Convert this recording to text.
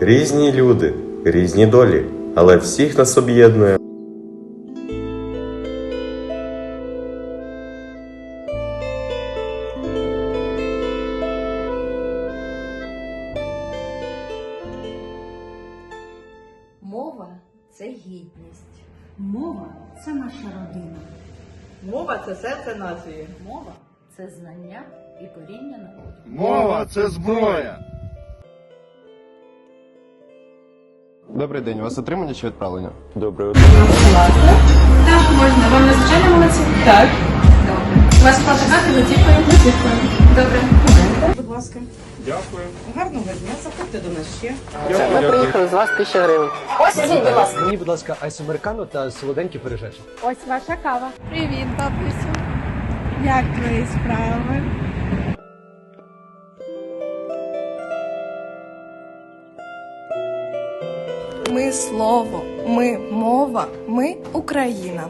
Різні люди, різні долі, але всіх нас об'єднує. Мова це гідність. Мова це наша родина. Мова це серце нації. Мова це знання і коріння народу. Мова це зброя. Добрий день, у вас отримання чи відправлення? Добре. Так, можна. Вам надзвичайно молодці? Так. Добре. У вас фотографії готівкою? Готівкою. Добре. Будь ласка. Дякую. Гарного дня. Заходьте до нас ще. Ми приїхали з вас тисяча гривень. Ось Мені, будь ласка, айс американо та солоденький пиріжечок. Ось ваша кава. Привіт, бабусю. Як твої справи? Ми слово, ми мова, ми Україна.